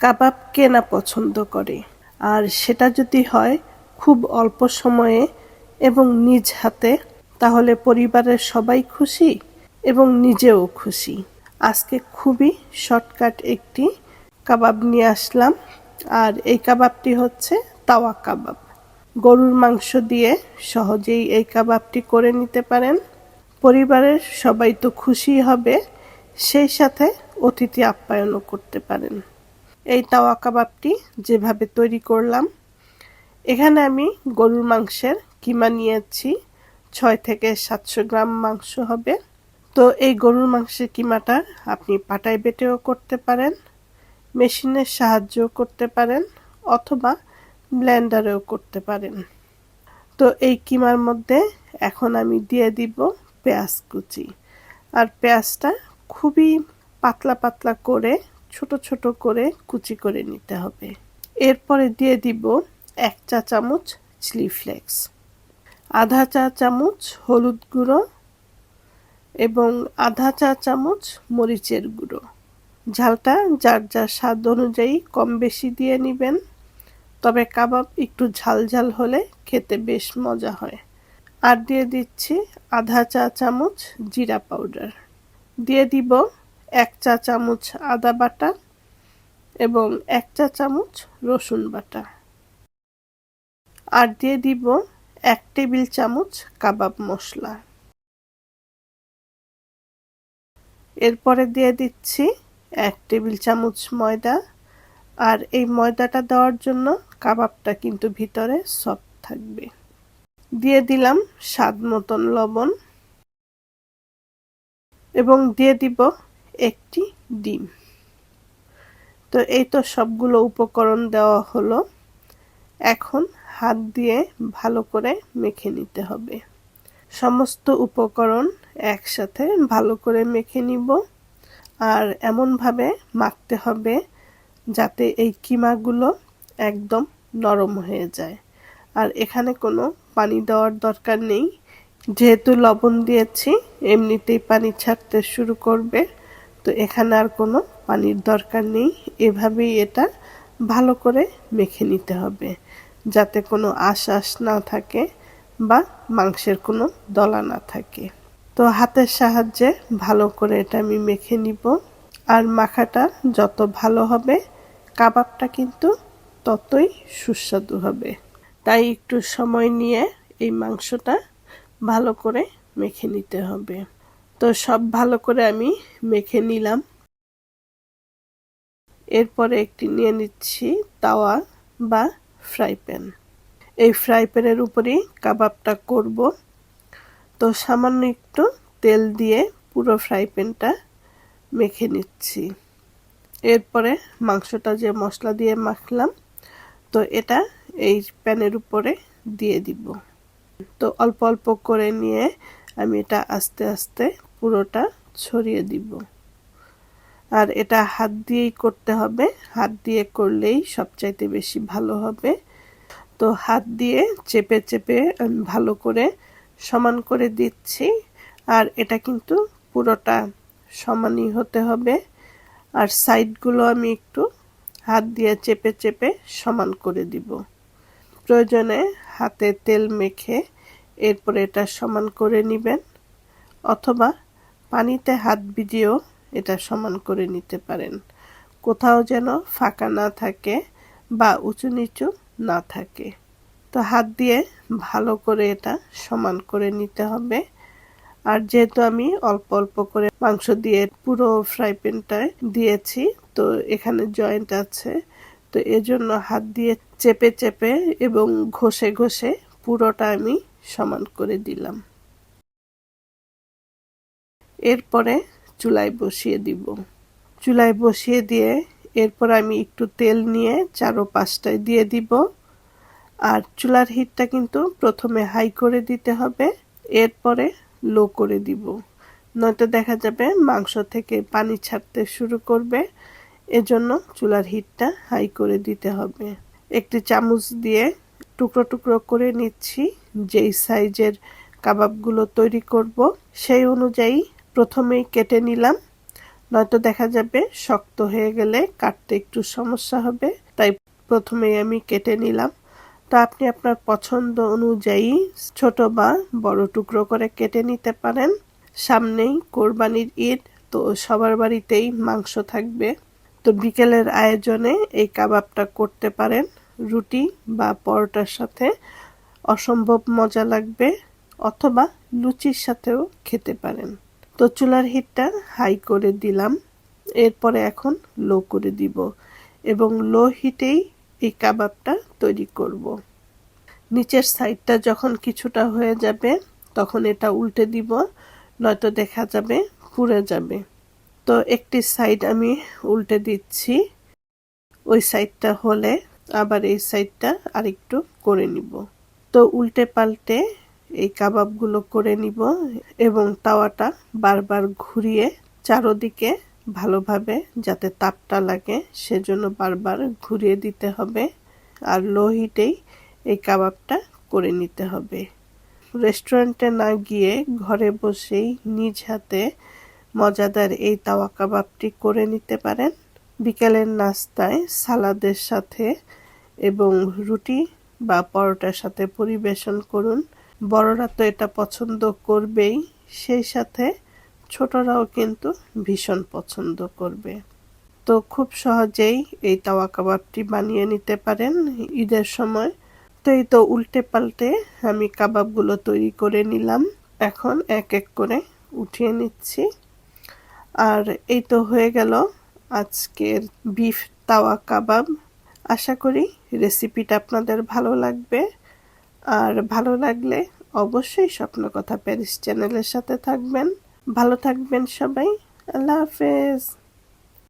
কাবাব কে না পছন্দ করে। আর সেটা যদি হয় খুব অল্প সময়ে এবং নিজ হাতে, তাহলে পরিবারের সবাই খুশি এবং নিজেও খুশি। আজকে খুবই শর্টকাট একটি কাবাব নিয়ে আসলাম। আর এই কাবাবটি হচ্ছে তাওয়া কাবাব। গরুর মাংস দিয়ে সহজেই এই কাবাবটি করে নিতে পারেন। পরিবারের সবাই তো খুশি হবে, সেই সাথে অতিথি আপ্যায়নও করতে পারেন। এই তাওয়া কাবাবটি যেভাবে তৈরি করলাম। এখানে আমি গরুর মাংসের কিমা নিয়েছি, ছয় থেকে সাতশো গ্রাম মাংস হবে। তো এই গরুর মাংসের কিমাটা আপনি পাটায় বেটেও করতে পারেন, মেশিনের সাহায্যও করতে পারেন, অথবা ব্লেন্ডারেও করতে পারেন। তো এই কিমার মধ্যে এখন আমি দিয়ে দিব পেঁয়াজ কুচি। আর পেঁয়াজটা খুবই পাতলা পাতলা করে ছোট ছোট করে কুচি করে নিতে হবে। এরপরে দিয়ে দিব এক চা চামচ চিলি ফ্লেক্স, আধা চা চামচ হলুদ গুঁড়ো এবং আধা চা চামচ মরিচের গুঁড়ো। ঝালটা যার যার স্বাদ অনুযায়ী কম বেশি দিয়ে নেবেন, তবে কাবাব একটু ঝাল ঝাল হলে খেতে বেশ মজা হয়। আর দিয়ে দিচ্ছি আধা চা চামচ জিরা পাউডার। দিয়ে দিব এক চা চামচ আদা বাটা এবং এক চা চামচ রসুন বাটা। আর দিয়ে দিব এক টেবিল চামচ কাবাব মশলা। এরপরে দিয়ে দিচ্ছি এক টেবিল চামচ ময়দা। আর এই ময়দাটা দেওয়ার জন্য কাবাবটা কিন্তু ভিতরে সফট থাকবে। দিয়ে দিলাম স্বাদ মতন লবণ। এবং দিয়ে দিব একটি ডিম। তো এই তো সবগুলো উপকরণ দেওয়া হলো। এখন হাত দিয়ে ভালো করে মেখে নিতে হবে। সমস্ত উপকরণ একসাথে ভালো করে মেখে নিব। আর এমনভাবে মাখতে হবে যাতে এই কিমাগুলো একদম নরম হয়ে যায়। আর এখানে কোনো পানি দেওয়ার দরকার নেই। যেহেতু লবণ দিয়েছি, এমনিতেই পানি ছাড়তে শুরু করবে। তো এখানে আর কোনো পানির দরকার নেই। এভাবেই এটা ভালো করে মেখে নিতে হবে, যাতে কোনো আশ আশ না থাকে বা মাংসের কোনো দলা না থাকে। তো হাতের সাহায্যে ভালো করে এটা আমি মেখে নিব। আর মাখাটা যত ভালো হবে, কাবাবটা কিন্তু ততই সুস্বাদু হবে। তাই একটু সময় নিয়ে এই মাংসটা ভালো করে মেখে নিতে হবে। তো সব ভালো করে আমি মেখে নিলাম। এরপরে একটি নিয়ে নিচ্ছি তাওয়া বা ফ্রাই প্যান। এই ফ্রাই প্যানের উপরেই কাবাবটা করব। তো সামান্য একটু তেল দিয়ে পুরো ফ্রাই প্যানটা মেখে নিচ্ছি। এরপরে মাংসটা যে মশলা দিয়ে মাখলাম, তো এটা এই প্যানের উপরে দিয়ে দিব। তো অল্প অল্প করে নিয়ে আমি এটা আস্তে আস্তে পুরোটা ছড়িয়ে দিব। আর এটা হাত দিয়েই করতে হবে। হাত দিয়ে করলেই সবচাইতে বেশি ভালো হবে। তো হাত দিয়ে চেপে চেপে ভালো করে সমান করে দিচ্ছি। আর এটা কিন্তু পুরোটা সমানই হতে হবে। আর সাইডগুলো আমি একটু হাত দিয়ে চেপে চেপে সমান করে দিব। প্রয়োজনে হাতে তেল মেখে এরপরে এটা সমান করে নেবেন। অথবা পানিতে হাত ভিজিয়েও এটা সমান করে নিতে পারেন। কোথাও যেন ফাঁকা না থাকে বা উঁচু নিচু না থাকে। তো হাত দিয়ে ভালো করে এটা সমান করে নিতে হবে। আর যেহেতু আমি অল্প অল্প করে মাংস দিয়ে পুরো ফ্রাই প্যানটায় দিয়েছি, তো এখানে জয়েন্ট আছে। তো এজন্য হাত দিয়ে চেপে চেপে এবং ঘষে ঘষে পুরোটা আমি সমান করে দিলাম। এরপরে চুলায় বসিয়ে দিব। চুলায় বসিয়ে দিয়ে এরপর আমি একটু তেল নিয়ে চারো পাঁচটায় দিয়ে দিব। আর চুলার হিটটা কিন্তু প্রথমে হাই করে দিতে হবে, এরপরে লো করে দিব। নয়তো দেখা যাবে মাংস থেকে পানি ছাড়তে শুরু করবে, এজন্য চুলার হিটটা হাই করে দিতে হবে। একটি চামচ দিয়ে টুকরো টুকরো করে নিচ্ছি, যেই সাইজের কাবাবগুলো তৈরি করব, সেই অনুযায়ী প্রথমেই কেটে নিলাম, নয়তো দেখা যাবে শক্ত হয়ে গেলে কাটতে একটু সমস্যা হবে, তাই প্রথমেই আমি কেটে নিলাম। তো আপনি আপনার পছন্দ অনুযায়ী ছোট বা বড় টুকরো করে কেটে নিতে পারেন। সামনেই কোরবানির ঈদ, তো সবার বাড়িতেই মাংস থাকবে। তো বিকেলের আয়োজনে এই কাবাবটা করতে পারেন। রুটি বা পরোটার সাথে অসম্ভব মজা লাগবে, অথবা লুচির সাথেও খেতে পারেন। তো চুলার হিটটা হাই করে দিলাম। এরপরে এখন লো করে দিব এবং লো হিটেই এই কাবাবটা তৈরি করব। নিচের সাইডটা যখন কিছুটা হয়ে যাবে, তখন এটা উল্টে দিব, নয়তো দেখা যাবে পুড়ে যাবে। তো একটি সাইড আমি উল্টে দিচ্ছি। ওই সাইডটা হলে আবার এই সাইডটা আরেকটু করে নিব। তো উল্টে পাল্টে এই কাবাবগুলো করে নিব এবং তাওয়াটা বারবার ঘুরিয়ে চারোদিকে ভালোভাবে যাতে তাপটা লাগে, সেজন্য বারবার ঘুরিয়ে দিতে হবে আর লো হিটেই এই কাবাবটা করে নিতে হবে। রেস্টুরেন্টে না গিয়ে ঘরে বসেই নিজ হাতে মজাদার এই তাওয়া কাবাবটি করে নিতে পারেন। বিকেলের নাস্তায় সালাদের সাথে এবং রুটি বা পরোটার সাথে পরিবেশন করুন। বড়রা তো এটা পছন্দ করবেই, সেই সাথে ছোটরাও কিন্তু ভীষণ পছন্দ করবে। তো খুব সহজেই এই তাওয়া কাবাবটি বানিয়ে নিতে পারেন ঈদের সময়। তো এই তো উল্টে পাল্টে আমি কাবাবগুলো তৈরি করে নিলাম। এখন এক এক করে উঠিয়ে নিচ্ছি। আর এই তো হয়ে গেল আজকের বিফ তাওয়া কাবাব। আশা করি রেসিপিটা আপনাদের ভালো লাগবে। আর ভালো লাগলে অবশ্যই স্বপ্ন কথা প্যারিস চ্যানেলের সাথে থাকবেন। ভালো থাকবেন সবাই। আল্লাহ হাফেজ।